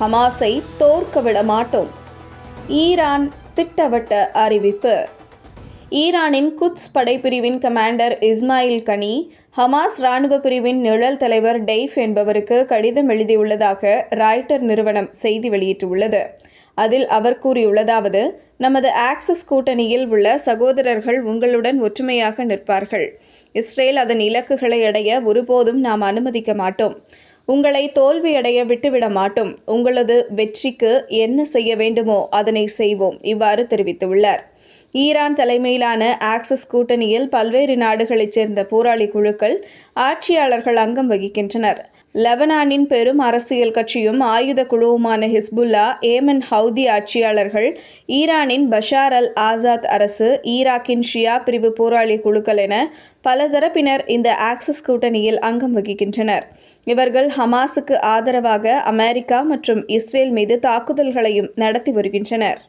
ஹமாஸை தோற்க விட மாட்டோம். ஈரான் திட்டவட்ட அறிவிப்பு. ஈரானின் குத்ஸ் படைப்பிரிவின் கமாண்டர் இஸ்மாயில் கனி ஹமாஸ் ராணுவ பிரிவின் நிழல் தலைவர் டெய்ஃப் என்பவருக்கு கடிதம் எழுதியுள்ளதாக ராய்டர் நிறுவனம் செய்தி வெளியிட்டுள்ளது. அதில் அவர் கூறியுள்ளதாவது நமது ஆக்சிஸ் கூட்டணியில் உள்ள சகோதரர்கள் உங்களுடன் ஒற்றுமையாக நிற்பார்கள். இஸ்ரேல் அதன் இலக்குகளை அடைய ஒருபோதும் நாம் அனுமதிக்க மாட்டோம். உங்களை தோல்வியடைய விட்டுவிட மாட்டோம். உங்களது வெற்றிக்கு என்ன செய்ய வேண்டுமோ அதனை செய்வோம். இவ்வாறு தெரிவித்துள்ளார். ஈரான் தலைமையிலான ஆக்சஸ் கூட்டணியில் பல்வேறு நாடுகளைச் சேர்ந்த போராளி குழுக்கள் ஆட்சியாளர்கள் அங்கம் வகிக்கின்றனர். லெபனானின் பெரும் அரசியல் கட்சியும் ஆயுத குழுவுமான ஹிஸ்புல்லா ஏமன் ஹவுதி ஆட்சியாளர்கள் ஈரானின் பஷார் அல் ஆசாத் அரசு ஈராக்கின் ஷியா பிரிவு போராளி குழுக்கள் என பல தரப்பினர் இந்த ஆக்சிஸ் கூட்டணியில் அங்கம் வகிக்கின்றனர். இவர்கள் ஹமாஸுக்கு ஆதரவாக அமெரிக்கா மற்றும் இஸ்ரேல் மீது தாக்குதல்களையும் நடத்தி வருகின்றனர்.